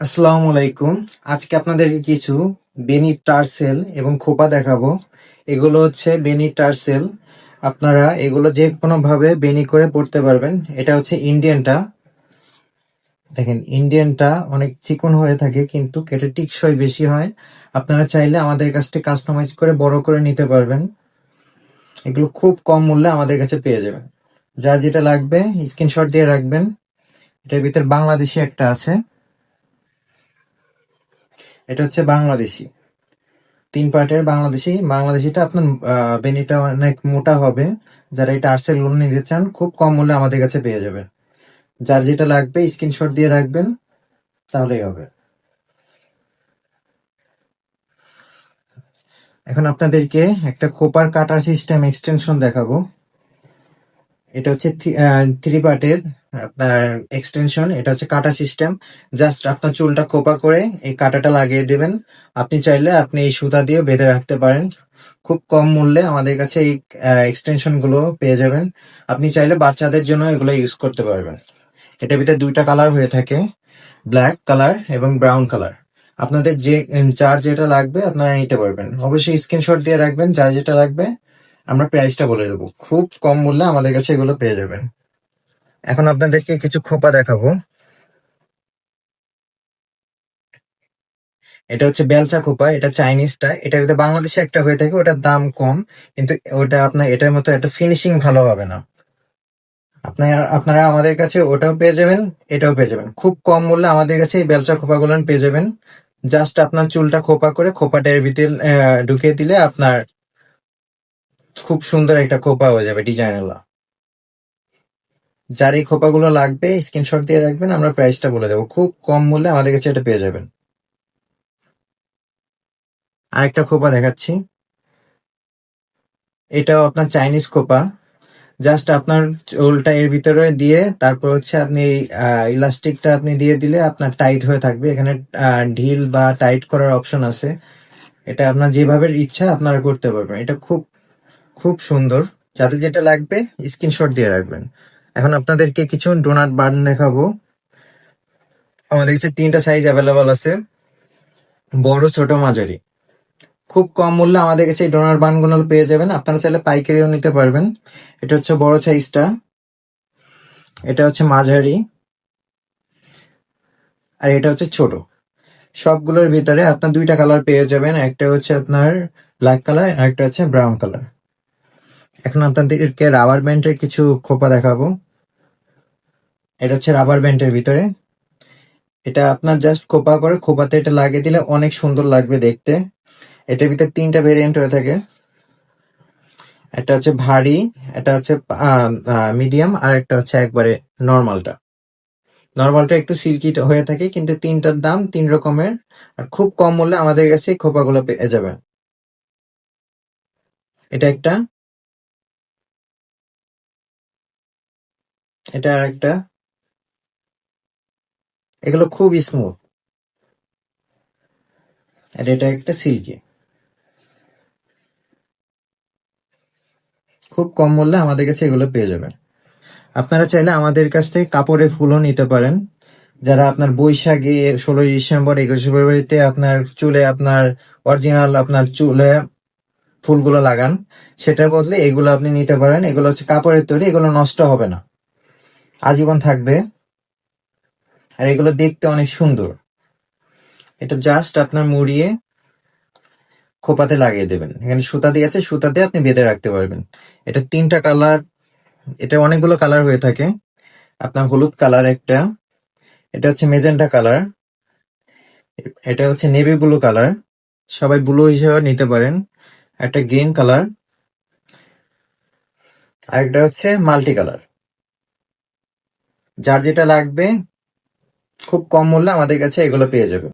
আসসালামু আলাইকুম। আজকে আপনাদেরকে কিছু বেনি টার্সেল এবং খোপা দেখাবো। এগুলো হচ্ছে বেনি টার্সেল আপনারা এগুলো যে কোনো ভাবে বেনি করে পড়তে পারবেন। এটা হচ্ছে ইন্ডিয়ানটা দেখেন ইন্ডিয়ানটা অনেক চিকন হয়ে থাকে, কিন্তু কেটে টিকসই বেশি হয়। আপনারা চাইলে আমাদের কাছ থেকে কাস্টমাইজ করে বড় করে নিতে পারবেন। এগুলো খুব কম মূল্যে আমাদের কাছে পেয়ে যাবেন। যার যেটা লাগবে স্ক্রিনশট দিয়ে রাখবেন। এটার ভিতর বাংলাদেশি একটা আছে। এটা হচ্ছে বাংলাদেশি। তিন পার্টের বাংলাদেশি। বাংলাদেশিটা আপনার বেনিটা অনেক মোটা হবে। যারা এটা আর্সেল লোন নিতে চান, খুব কম মূল্যে আমাদের কাছে পেয়ে যাবেন। যার যেটা লাগবে স্ক্রিনশট দিয়ে রাখবেন, তাহলেই হবে। এখন আপনাদেরকে একটা খোপার কাটার সিস্টেম এক্সটেনশন দেখাবো। এটা হচ্ছে থ্রি পার্টের আপনার এক্সটেনশন এটা হচ্ছে কাটা সিস্টেম জাস্ট আপনার চুলটা খোপা করে এই কাটাটা লাগিয়ে দেবেন। আপনি চাইলে আপনি এই সুতা দিয়ে বেঁধে রাখতে পারেন। খুব কম মূল্যে আমাদের কাছে এই এক্সটেনশনগুলো পেয়ে যাবেন। আপনি চাইলে বাচ্চাদের জন্য এগুলো ইউজ করতে পারবেন। এটার ভিতরে দুইটা কালার হয়ে থাকে। ব্ল্যাক কালার এবং ব্রাউন কালার আপনাদের যে যার যেটা লাগবে আপনারা নিতে পারবেন। অবশ্যই স্ক্রিনশট দিয়ে রাখবেন। যার যেটা লাগবে আমরা প্রাইসটা বলে দেবো। খুব কম মূল্যে আমাদের কাছে এগুলো পেয়ে যাবেন। এখন আপনাদেরকে কিছু খোপা দেখাবো। এটা হচ্ছে বেলচা খোপা, এটা চাইনিজটা। এটা যদি বাংলাদেশে একটা হয়ে থাকে, ওটার দাম কম, কিন্তু ওটা আপনার, এটার মতো একটা ফিনিশিং ভালো হবে না। আপনার, আপনারা আমাদের কাছে ওটাও পেয়ে যাবেন, এটাও পেয়ে যাবেন। খুব কম মূল্যে আমাদের কাছে এই বেলচা খোপাগুলো পেয়ে যাবেন। জাস্ট আপনার চুলটা খোপা করে, খোপাটা এর ভিতরে ঢুকিয়ে দিলে আপনার খুব সুন্দর একটা খোপা হয়ে যাবে ডিজাইনালা যার এই খোপাগুলো লাগবে স্ক্রিনশট দিয়ে রাখবেন, আমরা প্রাইসটা বলে দেবো। খুব কম মূল্যে আমাদের কাছে এটা পেয়ে যাবেন। আরেকটা খোপা দেখাচ্ছি। এটাও আপনার চাইনিজ খোপা। জাস্ট আপনার চুলটা এর ভিতরে দিয়ে, তারপর হচ্ছে আপনি ইলাস্টিকটা আপনি দিয়ে দিলে আপনার টাইট হয়ে থাকবে। এখানে ঢিল বা টাইট করার অপশন আছে। এটা আপনার যেভাবে ইচ্ছা আপনারা করতে পারবেন। এটা খুব খুব সুন্দর। যাতে যেটা লাগবে স্ক্রিনশট দিয়ে রাখবেন। এখন আপনাদেরকে কিছু ডোনাট বার্ন দেখাবো। আমাদের কাছে তিনটা সাইজ অ্যাভেলেবল আছে। বড়, ছোট, মাঝারি। খুব কম মূল্যে আমাদের কাছে এই ডোনার বানগুলো পেয়ে যাবেন। আপনারা চাইলে পাইকারিও নিতে পারবেন। এটা হচ্ছে বড় সাইজটা এটা হচ্ছে মাঝারি। আর এটা হচ্ছে ছোট। সবগুলোর ভিতরে আপনার দুইটা কালার পেয়ে যাবেন। একটা হচ্ছে আপনার ব্ল্যাক কালার আর একটা হচ্ছে ব্রাউন কালার এখন আপনাদেরকে রাবার ব্যান্ডের কিছু খোপা দেখাবো। এটা হচ্ছে রাবার ব্যান্ডের ভিতরে। এটা আপনার জাস্ট খোপা করে খোপাতে এটা লাগিয়ে দিলে অনেক সুন্দর লাগবে দেখতে। এটার ভিতরে তিনটা ভেরিয়েন্ট হয়ে থাকে। একটা হচ্ছে ভারী এটা হচ্ছে মিডিয়াম আর একটা হচ্ছে একবারে নর্মালটা নর্মালটা একটু সিল্কি হয়ে থাকে, কিন্তু তিনটার দাম তিন রকমের, আর খুব কম মূল্যে আমাদের কাছে খোপাগুলো পেয়ে যাবে এটা একটা। এটা আর একটা এগুলো খুব স্মুথ আর এটা একটা সিল্কি খুব কম মূল্যে আমাদের কাছে এগুলো পেয়ে যাবেন। আপনারা চাইলে আমাদের কাছ থেকে কাপড়ের ফুলও নিতে পারেন। যারা আপনার বৈশাখে ষোলোই ডিসেম্বর, একুশে ফেব্রুয়ারিতে আপনার চুলে আপনার অরিজিনাল আপনার চুলে ফুলগুলো লাগান, সেটার বদলে এগুলো আপনি নিতে পারেন। এগুলো হচ্ছে কাপড়ের তৈরি, এগুলো নষ্ট হবে না। আজীবন থাকবে। আর এগুলো দেখতে অনেক সুন্দর। এটা জাস্ট আপনার মুড়িয়ে খোপাতে লাগিয়ে দেবেন। এখানে সুতা দিয়ে আছে, সুতা দিয়ে আপনি বেঁধে রাখতে পারবেন। এটা তিনটা কালার, এটা অনেকগুলো কালার হয়ে থাকে। আপনার হলুদ কালার একটা, এটা হচ্ছে মেজেন্টা কালার, এটা হচ্ছে নেভি ব্লু কালার। সবাই ব্লু হিসেবে নিতে পারেন। একটা গ্রিন কালার আর একটা হচ্ছে মাল্টি কালার। যার যেটা লাগবে খুব কম মূল্যে আমাদের কাছে এগুলো পেয়ে যাবে।